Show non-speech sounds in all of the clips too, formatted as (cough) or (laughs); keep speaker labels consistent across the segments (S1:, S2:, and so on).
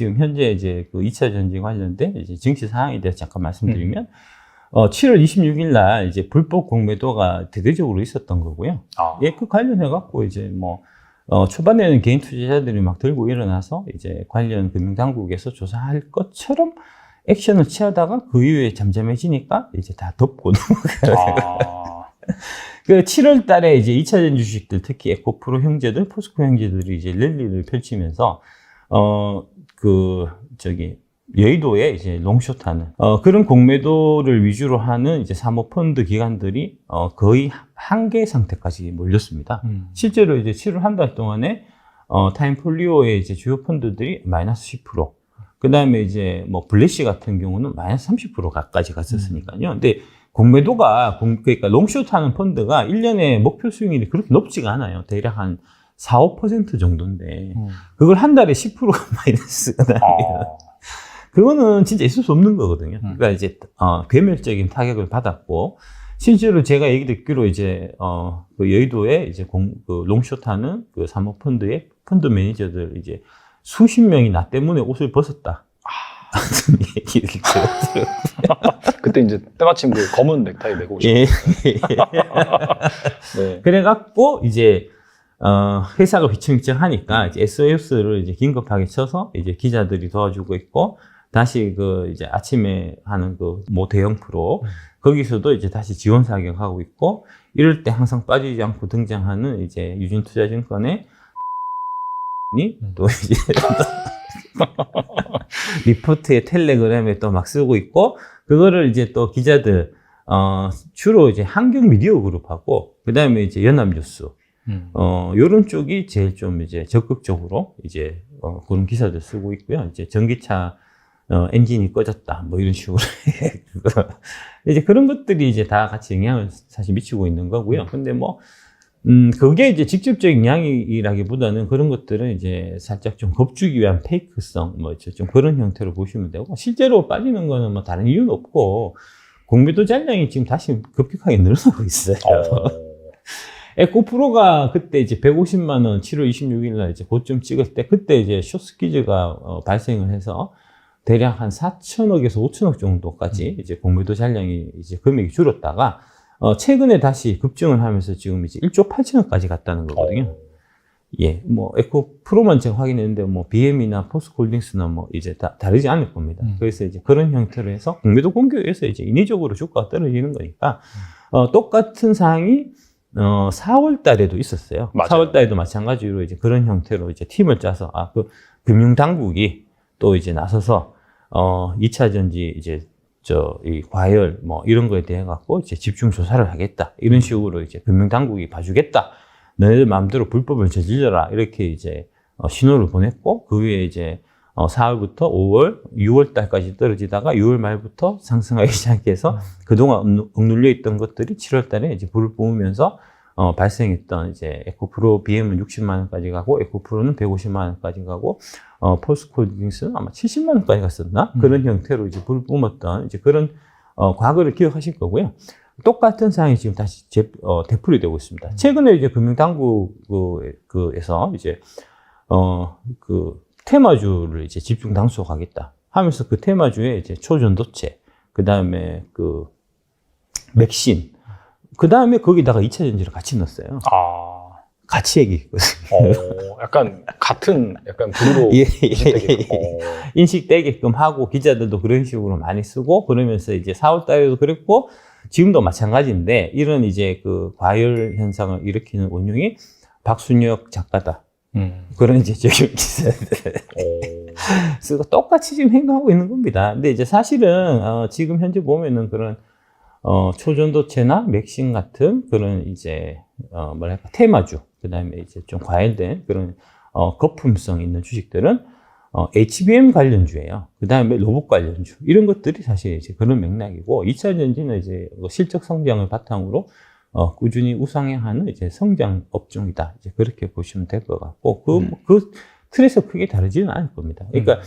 S1: 지금 현재 이제 그 2차 전지 관련된 이제 증시 상황에 대해서 잠깐 말씀드리면 어, 7월 26일 날 이제 불법 공매도가 대대적으로 있었던 거고요.
S2: 아,
S1: 예, 그 관련해 갖고 이제 뭐 어, 초반에는 개인 투자자들이 막 들고 일어나서 이제 관련 금융당국에서 조사할 것처럼 액션을 취하다가 그 이후에 잠잠해지니까 이제 다 덮고 (laughs) 넘어가요.
S2: 아,
S1: 그 7월 달에 이제 2차전 주식들 특히 에코프로 형제들, 포스코 형제들이 이제 랠리를 펼치면서 어 그 저기 여의도에 이제 롱숏 하는 어 그런 공매도를 위주로 하는 이제 사모펀드 기관들이 어 거의 한계 상태까지 몰렸습니다.
S2: 음.
S1: 실제로 이제 7월 한 달 동안에 어 타임폴리오의 이제 주요 펀드들이 마이너스 10%. 그 다음에 이제 뭐 블래시 같은 경우는 마이너스 30% 가까지 갔었으니까요. 근데 공매도가, 공- 그러니까 롱숏 하는 펀드가 1년에 목표 수익률이 그렇게 높지가 않아요. 대략 한 4, 5% 정도인데,
S2: 음.
S1: 그걸 한 달에 10%가 (laughs) 마이너스가 나면,
S2: 아,
S1: 그거는 진짜 있을 수 없는 거거든요.
S2: 음.
S1: 그러니까 이제, 어, 괴멸적인 타격을 받았고, 실제로 제가 얘기 듣기로 이제, 어, 그 여의도에 이제 공, 그 롱숏 하는 그 사모펀드의 펀드 매니저들 이제 수십 명이 나 때문에 옷을 벗었다. (laughs) 하는 얘기를 제가 들었어요. (laughs)
S2: 그때 이제 때마침 그 검은 넥타이 메고 오신
S1: 예.
S2: 네.
S1: 그래갖고 이제 어, 회사가 휘청휘청하니까 이제 SOS를 이제 긴급하게 쳐서 이제 기자들이 도와주고 있고 다시 그 이제 아침에 하는 그 모 대형 프로
S2: 음.
S1: 거기서도 이제 다시 지원 사격하고 있고 이럴 때 항상 빠지지 않고 등장하는 이제 유진투자증권의 이
S2: 음.
S1: 또 이제 (laughs) 리포트에 텔레그램에 또 막 쓰고 있고 그거를 이제 또 기자들 어 주로 이제 한경 미디어 그룹하고 그다음에 이제 연합뉴스
S2: 음.
S1: 어 요런 쪽이 제일 좀 이제 적극적으로 이제 어 그런 기사들 쓰고 있고요. 이제 전기차 어 엔진이 꺼졌다 뭐 이런 식으로. (laughs) 이제 그런 것들이 이제 다 같이 영향을 사실 미치고 있는 거고요. 근데 뭐 음, 그게 이제 직접적인 양이라기보다는 그런 것들은 이제 살짝 좀 겁주기 위한 페이크성, 뭐, 저좀 그런 형태로 보시면 되고, 실제로 빠지는 거는 뭐 다른 이유는 없고, 공매도 잔량이 지금 다시 급격하게 늘어나고 있어요. (laughs)
S2: 어,
S1: 에코프로가 그때 이제 150만 원 7월 26일 날 이제 고점 찍을 때, 그때 이제 쇼스퀴즈가 어, 발생을 해서 대략 한 4천억에서 5천억 정도까지 이제 공매도 잔량이 이제 금액이 줄었다가, 어, 최근에 다시 급증을 하면서 지금 이제 1조 8천억까지 갔다는 거거든요.
S2: 어,
S1: 예, 뭐 에코 프로만 제가 확인했는데 뭐 BM이나 포스콜딩스나 뭐 이제 다 다르지 않을 겁니다.
S2: 음.
S1: 그래서 이제 그런 형태로 해서 공매도 공격에서 이제 인위적으로 주가가 떨어지는 거니까 어, 똑같은 상황이 어, 4월 달에도 있었어요.
S2: 맞아요.
S1: 4월 달에도 마찬가지로 이제 그런 형태로 이제 팀을 짜서 아, 그 금융 당국이 또 이제 나서서 어, 2차 전지 이제 저 이 과열 뭐 이런 거에 대해 갖고 이제 집중 조사를 하겠다. 이런 식으로 이제 금융 당국이 봐주겠다. 너희들 마음대로 불법을 저질러라. 이렇게 이제 어, 신호를 보냈고 그 위에 이제 어, 4월부터 5월, 6월 달까지 떨어지다가 6월 말부터 상승하기 (laughs) 시작해서 그동안 억- 억눌려 있던 것들이 7월 달에 이제 불을 뿜으면서 어, 발생했던 이제 에코프로 BM은 60만 원까지 가고 에코프로는 150만 원까지 가고 어, 포스코딩스는 아마 70만 원까지 갔었나
S2: 음.
S1: 그런 형태로 이제 불을 뿜었던 이제 그런 어, 과거를 기억하실 거고요. 똑같은 상황이 지금 다시 재, 어, 되풀이 되고 있습니다. 최근에 이제 금융당국에서 이제 어, 그 테마주를 이제 집중 당속하겠다 하면서 그 테마주에 이제 초전도체, 그 다음에 그 맥신, 그 다음에 거기다가 2차 전지를 같이 넣었어요.
S2: 아,
S1: 같이 얘기했거든요.
S2: 어, 약간 같은 약간 부류로 (laughs)
S1: 예,
S2: 인식되게.
S1: 예,
S2: 어,
S1: 인식되게끔 하고 기자들도 그런 식으로 많이 쓰고 그러면서 이제 4월 달에도 그랬고 지금도 마찬가지인데 이런 이제 그 과열 현상을 일으키는 원흉이 박순혁 작가다.
S2: 음.
S1: 그런 이제 적용 기사들.
S2: 어,
S1: 쓰고 (laughs) 똑같이 지금 행동하고 있는 겁니다. 근데 이제 사실은 어, 지금 현재 보면은 그런 어, 초전도체나 맥신 같은 그런 이제 어, 뭐랄까 테마주 그다음에 이제 좀 과열된 그런 어, 거품성 있는 주식들은 어, HBM 관련주예요. 그다음에 로봇 관련주 이런 것들이 사실 이제 그런 맥락이고 2차 전지는 이제 뭐 실적 성장을 바탕으로 어, 꾸준히 우상향하는 이제 성장 업종이다. 이제 그렇게 보시면 될 것 같고 그,
S2: 음.
S1: 그 틀에서 크게 다르지는 않을 겁니다. 그러니까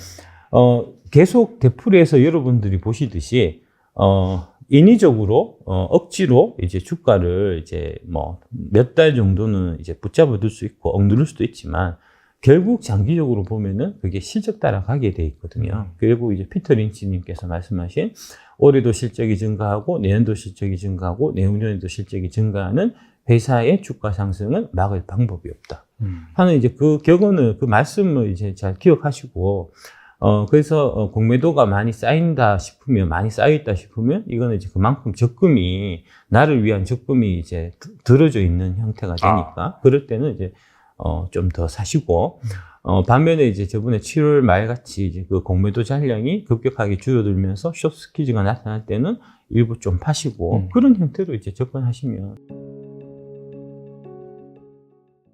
S1: 어, 계속 되풀이해서 여러분들이 보시듯이, 어, 인위적으로, 어, 억지로 이제 주가를 이제 뭐 몇 달 정도는 이제 붙잡아 둘 수 있고 억누를 수도 있지만 결국 장기적으로 보면은 그게 실적 따라가게 돼 있거든요. 그리고 이제 피터 린치님께서 말씀하신 올해도 실적이 증가하고 내년도 실적이 증가하고 내후년에도 실적이 증가하는 회사의 주가 상승은 막을 방법이 없다.
S2: 음.
S1: 하는 이제 그 격언을 그 말씀을 이제 잘 기억하시고 어 그래서 어, 공매도가 많이 쌓인다 싶으면 많이 쌓여 있다 싶으면 이거는 이제 그만큼 적금이 나를 위한 적금이 이제 드- 들어져 있는 형태가 되니까 그럴 때는 이제 어 좀 더 사시고 어 반면에 이제 저번에 7월 말 같이 이제 그 공매도 잔량이 급격하게 줄어들면서 숏 스퀴즈가 나타날 때는 일부 좀 파시고
S2: 음.
S1: 그런 형태로 이제 접근하시면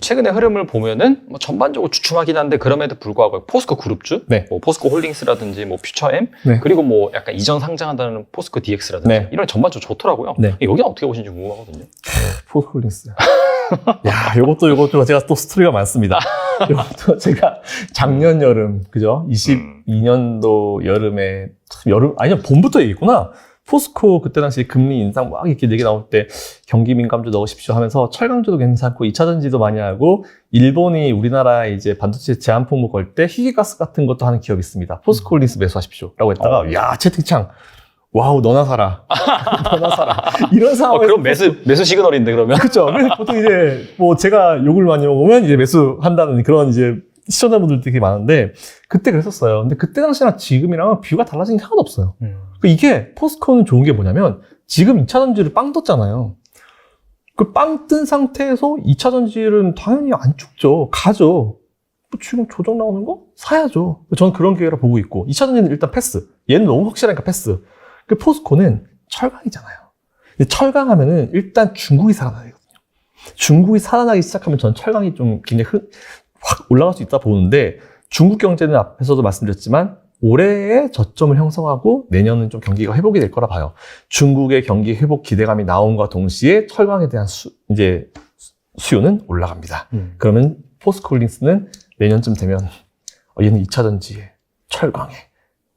S2: 최근의 흐름을 보면은 뭐 전반적으로 주춤하긴 한데 그럼에도 불구하고 포스코 그룹주,
S3: 네.
S2: 뭐 포스코 홀딩스라든지 뭐 퓨처엠
S3: 네.
S2: 그리고 뭐 약간 이전 상장한다는 포스코 DX라든지
S3: 네.
S2: 이런 전반적으로 좋더라고요.
S3: 네.
S2: 여기는 어떻게 보시는지 궁금하거든요.
S3: 포스콜린스. (laughs) 야, 요것도 요것도 제가 또 스토리가 많습니다. 요것도 제가 작년 여름, 그죠? 22년도 여름에, 참 여름, 아니요, 봄부터 얘기했구나. 포스코 그때 당시 금리 인상 막 이렇게 얘기 나올 때 경기 민감주 넣으십시오 하면서 철강주도 괜찮고 2차 전지도 많이 하고 일본이 우리나라에 이제 반도체 제한 품목 걸 때 희귀가스 같은 것도 하는 기업이 있습니다. 포스콜린스 매수하십시오. 라고 했다가
S2: 어.
S3: 야, 채팅창. 와우, 너나 사라. (laughs) 너나 사라. 이런
S2: 어,
S3: 상황에서
S2: 그럼 매수 매수 시그널인데 그러면
S3: 그렇죠. 그래서 보통 이제 뭐 제가 욕을 많이 먹으면 이제 매수한다는 그런 이제 시청자분들 되게 많은데 그때 그랬었어요. 근데 그때 당시랑 지금이랑 뷰가 달라진 게 하나도 없어요. 그 이게 포스코는 좋은 게 뭐냐면 지금 2차 전지를 빵 떴잖아요. 그 빵 뜬 상태에서 2차 전지는 당연히 안 죽죠. 가죠. 뭐 지금 조정 나오는 거 사야죠. 저는 그런 기회라 보고 있고 2차 전지는 일단 패스. 얘는 너무 확실하니까 패스. 그 포스코는 철강이잖아요. 철강하면은 일단 중국이 살아나야 되거든요. 중국이 살아나기 시작하면 전 철강이 좀 굉장히 흔- 확 올라갈 수 있다 보는데 중국 경제는 앞에서도 말씀드렸지만 올해의 저점을 형성하고 내년은 좀 경기가 회복이 될 거라 봐요. 중국의 경기 회복 기대감이 나온과 동시에 철강에 대한 수, 이제 수- 수요는 올라갑니다.
S2: 음.
S3: 그러면 포스콜린스는 내년쯤 되면 어, 얘는 2차 전지에 철강에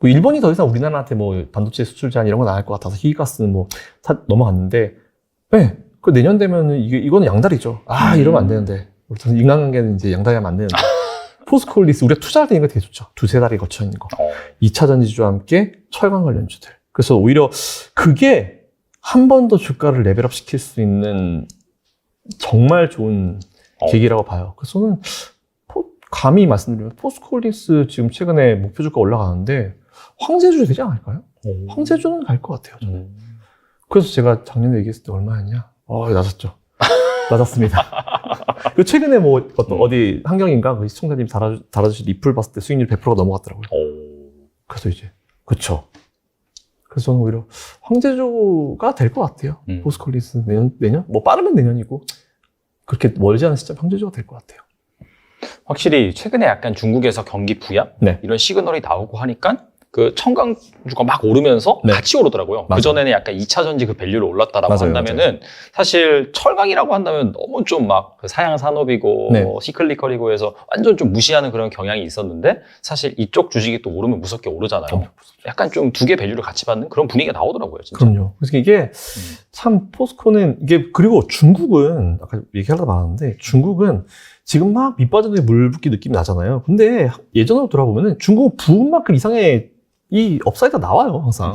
S3: 뭐 일본이 더 이상 우리나라한테 뭐 반도체 수출 제한 이런 건 안 할 것 같아서 희귀가스는 뭐 사- 넘어갔는데 네, 그 내년 되면은 이게 이거는 양다리죠. 아 이러면 안 되는데 우리 인간관계는 이제 양다리하면 안 되는데 (laughs) 포스콜리스 우리가 투자할 때 이거 되게 좋죠. 두세 달이 거쳐 있는 거.
S2: 어.
S3: 2차 전지주와 함께 철강 관련 주들. 그래서 오히려 그게 한 번 더 주가를 레벨업 시킬 수 있는 정말 좋은
S2: 어.
S3: 계기라고 봐요. 그래서 저는 포- 감히 말씀드리면 포스콜리스 지금 최근에 목표 주가 올라가는데 황제주 되지 않을까요? 황제주는 갈 것 같아요. 저는.
S2: 음.
S3: 그래서 제가 작년에 얘기했을 때 얼마였냐? 어, 낮았죠. (laughs) 낮았습니다. (laughs) 그리고 최근에 뭐 어떤
S2: 음.
S3: 어디 환경인가 그 시청자님 달아주, 달아주신 리플 봤을 때 수익률 100%가 넘어갔더라고요.
S2: 오.
S3: 그래서 이제 그쵸. 그래서 저는 오히려 황제주가 될 것 같아요.
S2: 음.
S3: 포스콜리스 내년 내년 뭐 빠르면 내년이고 그렇게 멀지 않은 시점 황제주가 될 것 같아요.
S2: 확실히 최근에 약간 중국에서 경기 부양
S3: 네.
S2: 이런 시그널이 나오고 하니까 그 청강주가 막 오르면서
S3: 네.
S2: 같이 오르더라고요.
S3: 맞아요.
S2: 그 전에는 약간 2차 전지 그 밸류를 올랐다라고
S3: 맞아요,
S2: 한다면은 사실 철강이라고 한다면 너무 좀 막 사양 산업이고
S3: 네.
S2: 시클리컬이고 해서 완전 좀 무시하는 그런 경향이 있었는데 사실 이쪽 주식이 또 오르면 무섭게 오르잖아요. 약간 좀 두 개 밸류를 같이 받는 그런 분위기가 나오더라고요, 진짜.
S3: 그럼요. 그래서 이게 참 포스코는 이게 그리고 중국은 아까 얘기하려다 말았는데 중국은 지금 막 밑빠져도 물 붓기 느낌이 나잖아요. 근데 예전으로 돌아보면은 중국은 부은 만큼 이상의 이 업사이드가 나와요 항상.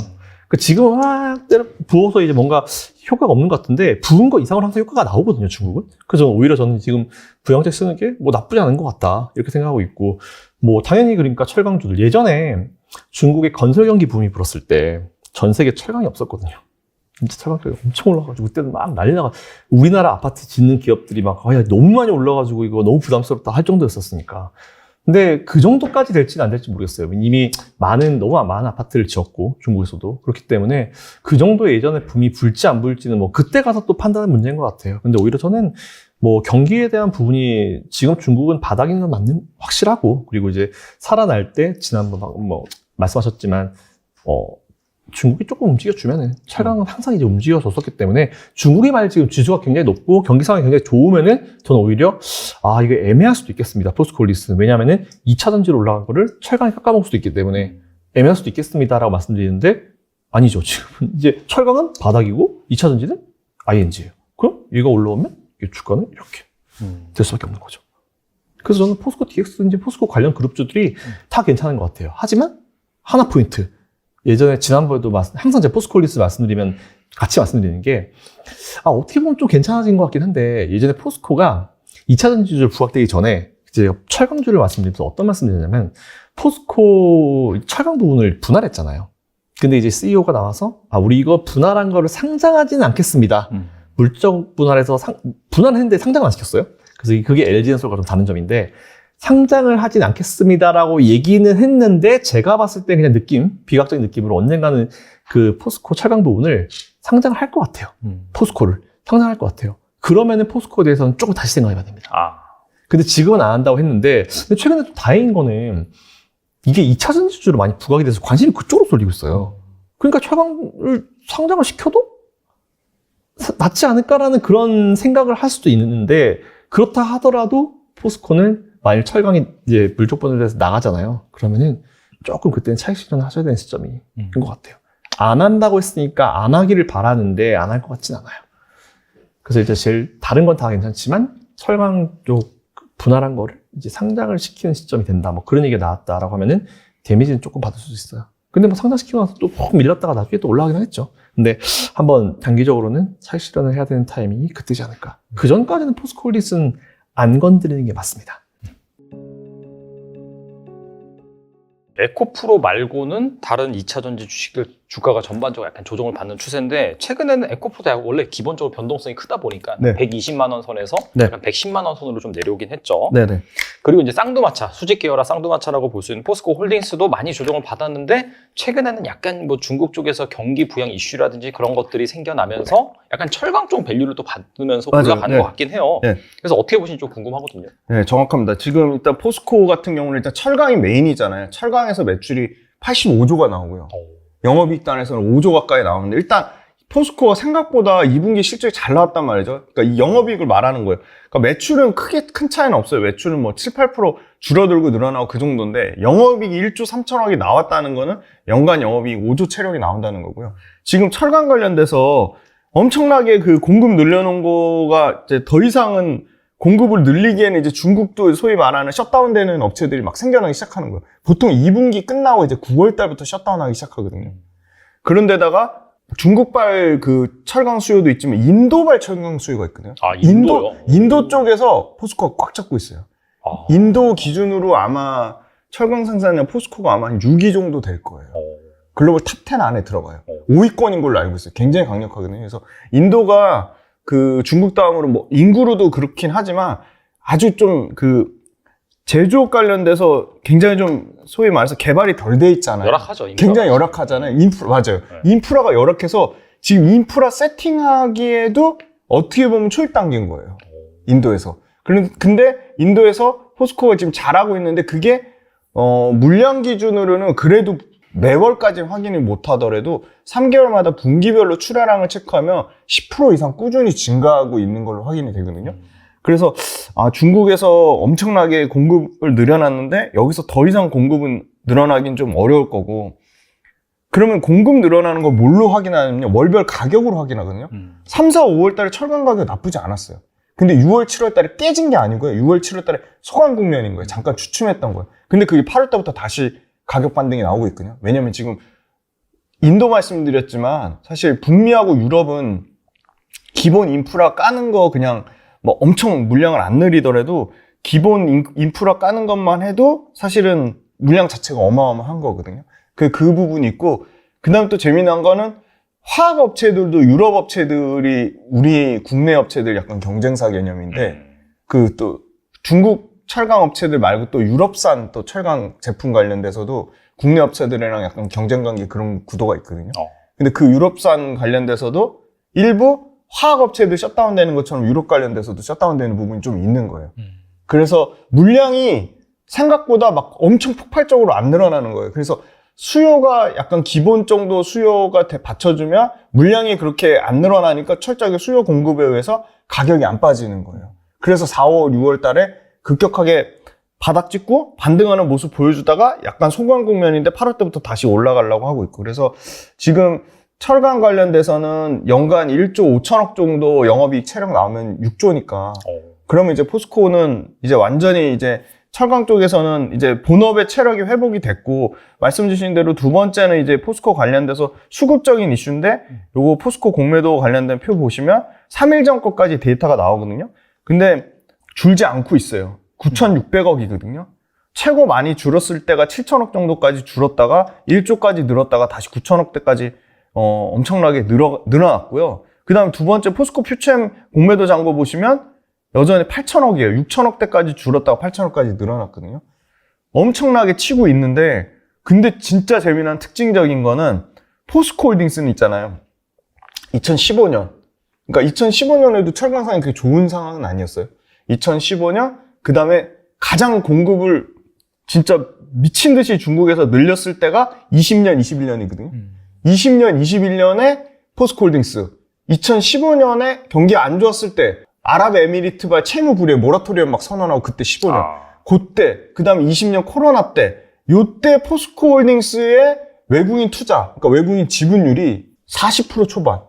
S3: 그 지금 막 때려 부어서 이제 뭔가 효과가 없는 것 같은데 부은 거 이상으로 항상 효과가 나오거든요 중국은. 그래서 오히려 저는 지금 부양책 쓰는 게 뭐 나쁘지 않은 것 같다 이렇게 생각하고 있고 뭐 당연히 그러니까 철강주들 예전에 중국의 건설 경기 붐이 불었을 때 전 세계 철강이 없었거든요. 진짜 철강 가격이 엄청 올라가지고 그때는 막 난리 나가 우리나라 아파트 짓는 기업들이 막 아, 야, 너무 많이 올라가지고 이거 너무 부담스럽다 할 정도였었으니까 근데 그 정도까지 될지는 안 될지 모르겠어요. 이미 많은 너무 많은 아파트를 지었고 중국에서도 그렇기 때문에 그 정도의 예전에 붐이 불지 안 불지는 뭐 그때 가서 또 판단하는 문제인 것 같아요. 근데 오히려 저는 뭐 경기에 대한 부분이 지금 중국은 바닥인 건 맞는 확실하고 그리고 이제 살아날 때 지난번 뭐 말씀하셨지만 어 중국이 조금 움직여주면은 철강은 항상 이제 움직여줬었기 때문에 중국의 말 지금 지수가 굉장히 높고 경기 상황이 굉장히 좋으면은 저는 오히려 아 이거 애매할 수도 있겠습니다. 포스콜리스는 왜냐하면은 2차 전지로 올라간 거를 철강이 깎아먹을 수도 있기 때문에 애매할 수도 있겠습니다라고 말씀드리는데 아니죠 지금. (laughs) 이제 철강은 바닥이고 2차 전지는 ING예요. 그럼 얘가 올라오면 이 주가는 이렇게
S2: 음.
S3: 될 수밖에 없는 거죠. 그래서 저는 포스코 DX든지 포스코 관련 그룹주들이 다 괜찮은 것 같아요. 하지만 하나 포인트. 예전에 지난번에도 말- 항상 제가 포스코 홀리스 말씀드리면 같이 말씀드리는 게 아, 어떻게 보면 좀 괜찮아진 것 같긴 한데 예전에 포스코가 2차 전지주를 부각되기 전에 이제 철강주를 말씀드리면서 어떤 말씀을 드렸냐면 포스코 철강 부분을 분할했잖아요. 근데 이제 CEO가 나와서 아, 우리 이거 분할한 거를 상장하지는 않겠습니다.
S2: 음.
S3: 물적 분할해서 상, 분할했는데 상장 안 시켰어요. 그래서 그게 LG엔솔과 좀 다른 점인데 상장을 하진 않겠습니다라고 얘기는 했는데 제가 봤을 때 그냥 느낌, 비각적인 느낌으로 언젠가는 그 포스코 철강 부분을 상장을 할 것 같아요.
S2: 음.
S3: 포스코를 상장할 것 같아요. 그러면은 포스코에 대해서는 조금 다시 생각해봐야 됩니다.
S2: 아.
S3: 근데 지금은 안 한다고 했는데 근데 최근에 좀 다행인 거는 이게 2차 전지주로 많이 부각이 돼서 관심이 그쪽으로 쏠리고 있어요. 그러니까 철강을 상장을 시켜도 사- 낫지 않을까라는 그런 생각을 할 수도 있는데 그렇다 하더라도 포스코는 만일 철강이 이제 물적 분할돼서 나가잖아요. 그러면은 조금 그때는 차익 실현을 하셔야 되는 시점인
S2: 음.
S3: 것 같아요. 안 한다고 했으니까 안 하기를 바라는데 안 할 것 같진 않아요. 그래서 이제 제일 다른 건 다 괜찮지만 철강 쪽 분할한 거를 이제 상장을 시키는 시점이 된다. 뭐 그런 얘기가 나왔다라고 하면은 데미지는 조금 받을 수 있어요. 근데 뭐 상장시키고 나서 또푹 밀렸다가 나중에 또 올라가긴 했죠. 근데 한번 단기적으로는 차익 실현을 해야 되는 타이밍이 그때지 않을까. 그 전까지는 포스콜릿은 안 건드리는 게 맞습니다.
S2: 에코프로 말고는 다른 2차 전지 주식들 주가가 전반적으로 약간 조정을 받는 추세인데 최근에는 에코프로도 약간 원래 기본적으로 변동성이 크다 보니까
S3: 네.
S2: 120만 원 선에서
S3: 네.
S2: 약간 110만 원 선으로 좀 내려오긴 했죠.
S3: 네네.
S2: 그리고 이제 쌍두마차, 수직 계열화 쌍두마차라고 볼 수 있는 포스코 홀딩스도 많이 조정을 받았는데 최근에는 약간 뭐 중국 쪽에서 경기 부양 이슈라든지 그런 것들이 생겨나면서 약간 철강 쪽 밸류를 또 받으면서
S4: 맞아요.
S2: 올라가는
S4: 네.
S2: 것 같긴 해요.
S4: 네.
S2: 그래서 어떻게 보시는지 좀 궁금하거든요.
S4: 네, 정확합니다. 지금 일단 포스코 같은 경우는 일단 철강이 메인이잖아요. 철강에서 매출이 85조가 나오고요. 영업이익 단에서는 5조 가까이 나오는데 일단 포스코가 생각보다 2분기 실적이 잘 나왔단 말이죠. 그러니까 이 영업이익을 말하는 거예요. 그러니까 매출은 크게 큰 차이는 없어요. 매출은 뭐 7, 8% 줄어들고 늘어나고 그 정도인데 영업이익이 1조 3천억이 나왔다는 거는 연간 영업이익 5조 체력이 나온다는 거고요. 지금 철강 관련돼서 엄청나게 그 공급 늘려놓은 거가 이제 더 이상은 공급을 늘리기에는 이제 중국도 소위 말하는 셧다운되는 업체들이 막 생겨나기 시작하는 거예요. 보통 2분기 끝나고 이제 9월 달부터 셧다운하기 시작하거든요. 그런데다가 중국발 그 철강 수요도 있지만 인도발 철강 수요가 있거든요.
S2: 아,
S4: 인도
S2: 인도요?
S4: 인도 쪽에서 포스코가 꽉 잡고 있어요.
S2: 아.
S4: 인도 기준으로 아마 철강 생산량 포스코가 아마 한 6위 정도 될 거예요.
S2: 어.
S4: 글로벌 탑 10 안에 들어가요.
S2: 어.
S4: 5위권인 걸로 알고 있어요. 굉장히 강력하거든요. 그래서 인도가 그 중국 다음으로 뭐 인구로도 그렇긴 하지만 아주 좀 그 제조업 관련돼서 굉장히 좀 소위 말해서 개발이 덜 돼 있잖아요.
S2: 열악하죠. 인도가.
S4: 굉장히 열악하잖아요. 인프라 맞아요.
S2: 네.
S4: 인프라가 열악해서 지금 인프라 세팅하기에도 어떻게 보면 초입 단계인 거예요. 인도에서. 그런- 근데 인도에서 포스코가 지금 잘하고 있는데 그게 어, 물량 기준으로는 그래도 매월까지 확인을 못 하더라도 3개월마다 분기별로 출하량을 체크하면 10% 이상 꾸준히 증가하고 있는 걸로 확인이 되거든요. 그래서 아, 중국에서 엄청나게 공급을 늘려놨는데 여기서 더 이상 공급은 늘어나긴 좀 어려울 거고 그러면 공급 늘어나는 걸 뭘로 확인하냐면 월별 가격으로 확인하거든요.
S2: 음.
S4: 3, 4, 5월 달에 철강 가격 나쁘지 않았어요. 근데 6월, 7월 달에 깨진 게 아니고요. 6월, 7월 달에 소강 국면인 거예요. 잠깐 주춤했던 거예요. 근데 그게 8월 달부터 다시 가격 반등이 나오고 있거든요. 왜냐면 지금 인도 말씀드렸지만 사실 북미하고 유럽은 기본 인프라 까는 거 그냥 뭐 엄청 물량을 안 늘리더라도 기본 인- 인프라 까는 것만 해도 사실은 물량 자체가 어마어마한 거거든요. 그, 그 부분이 있고, 그 다음에 또 재미난 거는 화학 업체들도 유럽 업체들이 우리 국내 업체들 약간 경쟁사 개념인데,
S2: 음.
S4: 그또 중국 철강 업체들 말고 또 유럽산 또 철강 제품 관련돼서도 국내 업체들이랑 약간 경쟁 관계 그런 구도가 있거든요.
S2: 어.
S4: 근데 그 유럽산 관련돼서도 일부 화학 업체들 셧다운 되는 것처럼 유럽 관련돼서도 셧다운 되는 부분이 좀 있는 거예요.
S2: 음.
S4: 그래서 물량이 생각보다 막 엄청 폭발적으로 안 늘어나는 거예요. 그래서 수요가 약간 기본 정도 수요가 대- 받쳐주면 물량이 그렇게 안 늘어나니까 철저하게 수요 공급에 의해서 가격이 안 빠지는 거예요. 그래서 4월, 6월 달에 급격하게 바닥 찍고 반등하는 모습 보여주다가 약간 소강 국면인데 8월 때부터 다시 올라가려고 하고 있고 그래서 지금 철강 관련돼서는 연간 1조 5천억 정도 영업이익 체력 나오면 6조니까
S2: 어.
S4: 그러면 이제 포스코는 이제 완전히 이제 철강 쪽에서는 이제 본업의 체력이 회복이 됐고 말씀 주신 대로 두 번째는 이제 포스코 관련돼서 수급적인 이슈인데 요거 포스코 공매도 관련된 표 보시면 3일 전 거까지 데이터가 나오거든요. 근데 줄지 않고 있어요. 9,600억이거든요. 최고 많이 줄었을 때가 7천억 정도까지 줄었다가 1조까지 늘었다가 다시 9천억대까지 어, 엄청나게 늘어, 늘어났고요. 그 다음 두 번째 포스코 퓨챔 공매도 잔고 보시면 여전히 8천억이에요. 6천억대까지 줄었다가 8천억까지 늘어났거든요. 엄청나게 치고 있는데 근데 진짜 재미난 특징적인 거는 포스코 홀딩스는 있잖아요. 2015년. 그러니까 2015년에도 철강 상황이 그렇게 좋은 상황은 아니었어요. 2015년 그 다음에 가장 공급을 진짜 미친 듯이 중국에서 늘렸을 때가 20년, 21년이거든요. 20년, 21년에 포스코홀딩스, 2015년에 경기 안 좋았을 때 아랍에미리트발 채무 불이에 모라토리엄 막 선언하고 그때 15년.
S2: 아.
S4: 그때, 그 다음에 20년 코로나 때, 요때 포스코홀딩스의 외국인 투자, 그러니까 외국인 지분율이 40% 초반.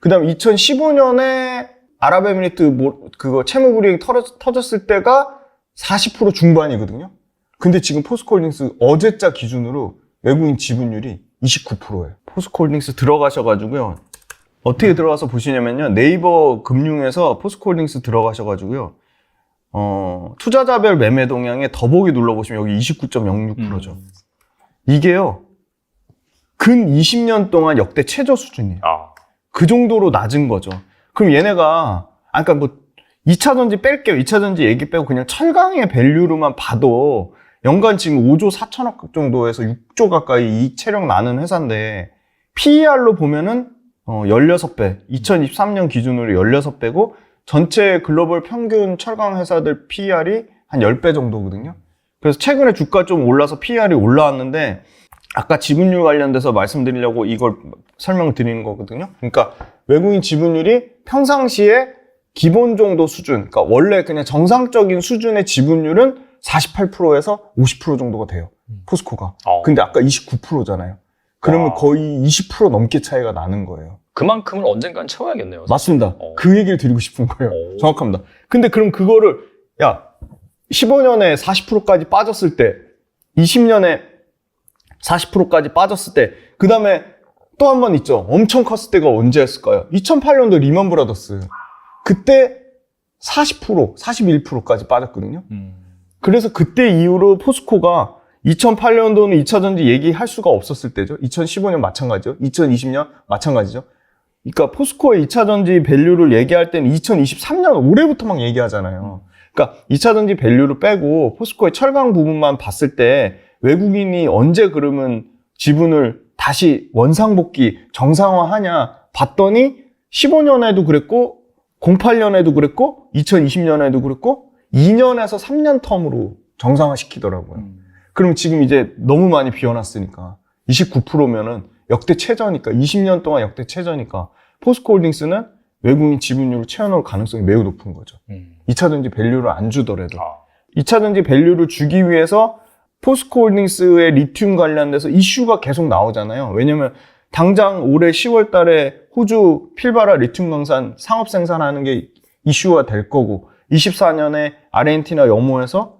S4: 그 다음에 2015년에 아랍에미리트 뭐, 그거 채무 불이익 터졌, 터졌을 때가 40% 중반이거든요. 근데 지금 포스코홀딩스 어제자 기준으로 외국인 지분율이 29%예요. 포스코홀딩스 들어가셔가지고요. 어떻게 들어가서 보시냐면요. 네이버 금융에서 포스코홀딩스 들어가셔가지고요. 어, 투자자별 매매 동향에 더보기 눌러보시면 여기 29.06%죠. 이게요. 근 20년 동안 역대 최저 수준이에요.
S2: 아.
S4: 그 정도로 낮은 거죠. 그럼 얘네가, 아, 그니까 뭐, 2차전지 뺄게요. 2차전지 얘기 빼고 그냥 철강의 밸류로만 봐도 연간 지금 5조 4천억 정도에서 6조 가까이 이익 체력 나는 회사인데 PER로 보면은 어, 16배, 2023년 기준으로 16배고 전체 글로벌 평균 철강 회사들 PER이 한 10배 정도거든요. 그래서 최근에 주가 좀 올라서 PER이 올라왔는데 아까 지분율 관련돼서 말씀드리려고 이걸 설명드리는 거거든요. 그러니까 외국인 지분율이 평상시에 기본 정도 수준, 그러니까 원래 그냥 정상적인 수준의 지분율은 48%에서 50% 정도가 돼요. 포스코가.
S2: 어.
S4: 근데 아까 29%잖아요. 그러면
S2: 와.
S4: 거의 20% 넘게 차이가 나는 거예요.
S2: 그만큼을 언젠간 채워야겠네요.
S4: 맞습니다.
S2: 어.
S4: 그 얘기를 드리고 싶은 거예요.
S2: 오.
S4: 정확합니다. 근데 그럼 그거를 야 15년에 40%까지 빠졌을 때 20년에 40%까지 빠졌을 때 그 다음에 또 한 번 있죠. 엄청 컸을 때가 언제였을까요? 2008년도 리먼 브라더스. 그때 40%, 41%까지 빠졌거든요.
S2: 음.
S4: 그래서 그때 이후로 포스코가 2008년도는 2차전지 얘기할 수가 없었을 때죠. 2015년 마찬가지죠. 2020년 마찬가지죠. 그러니까 포스코의 2차전지 밸류를 얘기할 때는 2023년 올해부터 막 얘기하잖아요. 그러니까 2차전지 밸류를 빼고 포스코의 철강 부분만 봤을 때 외국인이 언제 그러면 지분을 다시 원상복귀 정상화하냐 봤더니 15년에도 그랬고 08년에도 그랬고 2020년에도 그랬고 2년에서 3년 텀으로 정상화시키더라고요. 그럼 지금 이제 너무 많이 비워놨으니까 29%면은 역대 최저니까 20년 동안 역대 최저니까 포스코홀딩스는 외국인 지분율을 채워넣을 가능성이 매우 높은 거죠.
S2: 음.
S4: 2차전지 밸류를 안 주더라도
S2: 아.
S4: 2차전지 밸류를 주기 위해서 포스코홀딩스의 리튬 관련돼서 이슈가 계속 나오잖아요. 왜냐면 당장 올해 10월 달에 호주 필바라 리튬 강산 상업 생산하는 게 이슈가 될 거고 24년에 아르헨티나 염호에서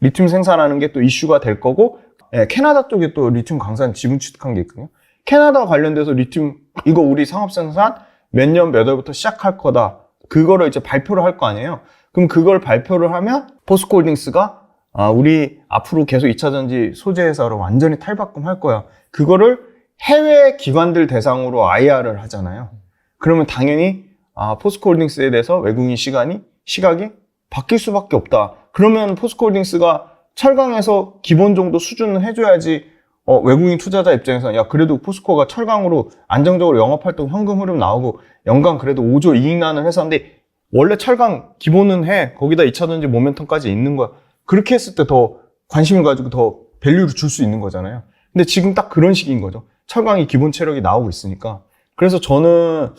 S4: 리튬 생산하는 게 또 이슈가 될 거고 예, 캐나다 쪽에 또 리튬 강산 지분 취득한 게 있거든요. 캐나다 관련돼서 리튬 이거 우리 상업 생산 몇 년 몇 월부터 시작할 거다. 그거를 이제 발표를 할 거 아니에요. 그럼 그걸 발표를 하면 포스코홀딩스가 아, 우리 앞으로 계속 2차 전지 소재 회사로 완전히 탈바꿈할 거야. 그거를 해외 기관들 대상으로 IR을 하잖아요. 그러면 당연히 아, 포스코홀딩스에 대해서 외국인 시간이 시각이 바뀔 수밖에 없다. 그러면 포스코홀딩스가 철강에서 기본 정도 수준은 해줘야지 어, 외국인 투자자 입장에서는 야 그래도 포스코가 철강으로 안정적으로 영업활동 현금 흐름 나오고 연간 그래도 5조 이익 나는 회사인데 원래 철강 기본은 해 거기다 2차전지 모멘텀까지 있는 거야 그렇게 했을 때 더 관심을 가지고 더 밸류를 줄 수 있는 거잖아요 근데 지금 딱 그런 식인 거죠 철강이 기본 체력이 나오고 있으니까 그래서 저는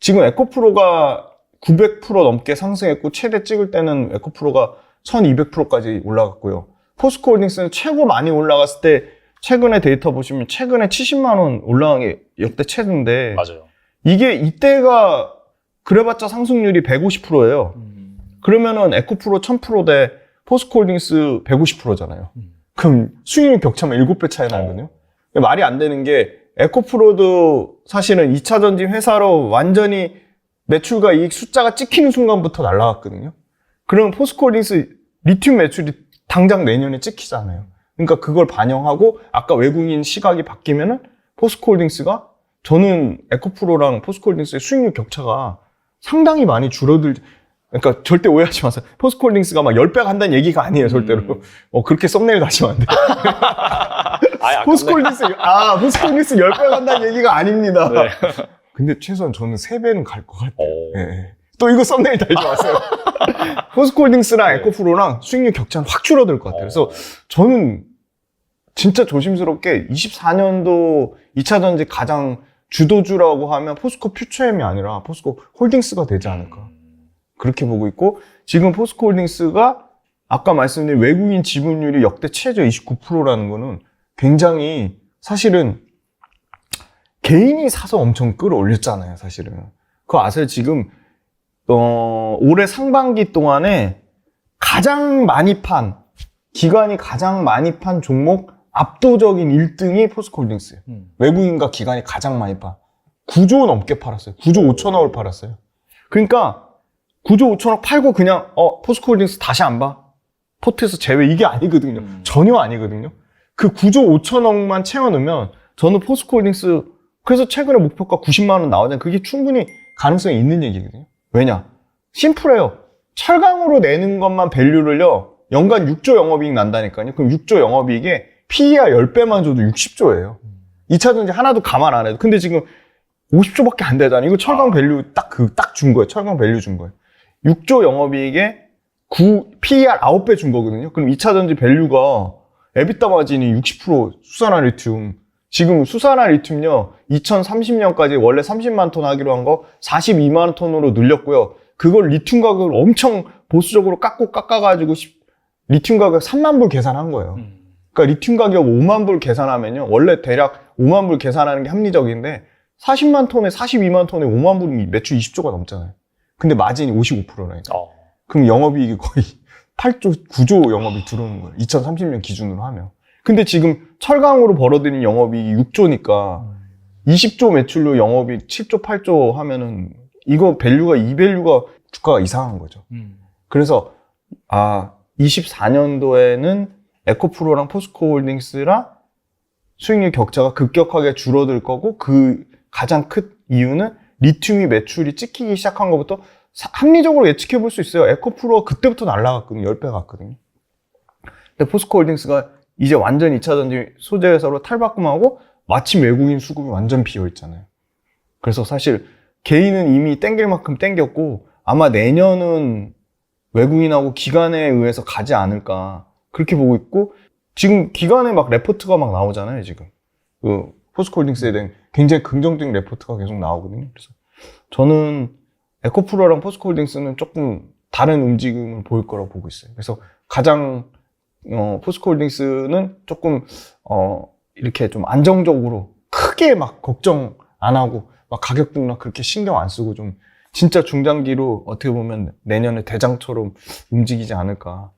S4: 지금 에코프로가 900% 넘게 상승했고 최대 찍을 때는 에코프로가 1200%까지 올라갔고요. 포스코홀딩스는 최고 많이 올라갔을 때 최근에 데이터 보시면 최근에 70만 원 올라간 게 역대 최대인데
S2: 맞아요.
S4: 이게 이때가 그래봤자 상승률이 150%예요. 그러면은 에코프로 1000%대 포스코홀딩스 150%잖아요.
S2: 음.
S4: 그럼 수익률 격차만 7배 차이 나거든요. 말이 안 되는 게 에코프로도 사실은 2차 전지 회사로 완전히 매출과 이익 숫자가 찍히는 순간부터 날라갔거든요. 그러면 포스코홀딩스 리튬 매출이 당장 내년에 찍히잖아요. 그러니까 그걸 반영하고 아까 외국인 시각이 바뀌면은 포스코홀딩스가 저는 에코프로랑 포스코홀딩스의 수익률 격차가 상당히 많이 줄어들 그러니까 절대 오해하지 마세요. 포스코홀딩스가 막 10배 간다는 얘기가 아니에요, 절대로.
S2: 음.
S4: 어, 그렇게 썸네일 다시면 안 돼요. (laughs)
S2: 아예
S4: 포스코홀딩스, 아, 포스코홀딩스 10배 간다는 얘기가 아닙니다.
S2: 네. (laughs)
S4: 근데 최소한 저는 3배는 갈 것 같아요.
S2: 어.
S4: 예, 예. 또 이거 썸네일 달지 마세요. (laughs) 포스코홀딩스랑 에코프로랑 수익률 격차는 확 줄어들 것 같아요. 그래서 저는 진짜 조심스럽게 24년도 2차 전지 가장 주도주라고 하면 포스코 퓨처엠이 아니라 포스코 홀딩스가 되지 않을까. 그렇게 보고 있고 지금 포스코 홀딩스가 아까 말씀드린 외국인 지분율이 역대 최저 29%라는 거는 굉장히 사실은 개인이 사서 엄청 끌어올렸잖아요, 사실은. 그거 아세요? 지금 어, 올해 상반기 동안에 가장 많이 판 기관이 가장 많이 판 종목 압도적인 1등이 포스코홀딩스예요.
S2: 음.
S4: 외국인과 기관이 가장 많이 판 9조 넘게 팔았어요. 9조 5천억을 팔았어요. 그러니까 9조 5천억 팔고 그냥 어 포스코홀딩스 다시 안 봐. 포트에서 제외 이게 아니거든요.
S2: 음.
S4: 전혀 아니거든요. 그 9조 5천억만 채워넣으면 저는 포스코홀딩스 그래서 최근에 목표가 90만 원 나오잖아요. 그게 충분히 가능성이 있는 얘기거든요. 왜냐? 심플해요. 철강으로 내는 것만 밸류를요. 연간 6조 영업이익 난다니까요. 그럼 6조 영업이익에 PER 10배만 줘도 60조예요. 2차 전지 하나도 감안 안 해도. 근데 지금 50조밖에 안 되잖아요. 이거 철강 밸류 딱 그 딱 준 거예요. 철강 밸류 준 거예요. 6조 영업이익에 9 PER 9배 준 거거든요. 그럼 2차 전지 밸류가 에비타 마진이 60% 수산화 리튬. 지금 수산화 리튬요. 2030년까지 원래 30만 톤 하기로 한 거 42만 톤으로 늘렸고요. 그걸 리튬 가격을 엄청 보수적으로 깎고 깎아가지고 시- 리튬 가격 3만 불 계산한 거예요.
S2: 음.
S4: 그러니까 리튬 가격 5만 불 계산하면요. 원래 대략 5만 불 계산하는 게 합리적인데 40만 톤에 42만 톤에 5만 불이면 매출 20조가 넘잖아요. 근데 마진이 55%라니까.
S2: 어.
S4: 그럼 영업이익이 거의 (laughs) 8조, 9조 영업이 들어오는 거예요. 2030년 기준으로 하면. 근데 지금 철강으로 벌어들인 영업이익이 6조니까 20조 매출로 영업이익 7조, 8조 하면은 이거 밸류가, 이 밸류가 주가가 이상한 거죠.
S2: 음.
S4: 그래서 아 24년도에는 에코프로랑 포스코홀딩스랑 수익률 격차가 급격하게 줄어들 거고 그 가장 큰 이유는 리튬이 매출이 찍히기 시작한 것부터 사- 합리적으로 예측해 볼 수 있어요. 에코프로가 그때부터 날라갔거든요. 10배 갔거든요. 근데 포스코홀딩스가 이제 완전 2차 전지 소재 회사로 탈바꿈하고 마침 외국인 수급이 완전 비어 있잖아요. 그래서 사실 개인은 이미 땡길 만큼 땡겼고 아마 내년은 외국인하고 기관에 의해서 가지 않을까 그렇게 보고 있고 지금 기관에 막 레포트가 막 나오잖아요 지금 그 포스코홀딩스에 대한 굉장히 긍정적인 레포트가 계속 나오거든요. 그래서 저는 에코프로랑 포스코홀딩스는 조금 다른 움직임을 보일 거라고 보고 있어요. 그래서 가장 어, 포스코홀딩스는 조금 어, 이렇게 좀 안정적으로 크게 막 걱정 안 하고 막 가격 등락 그렇게 신경 안 쓰고 좀 진짜 중장기로 어떻게 보면 내년에 대장처럼 움직이지 않을까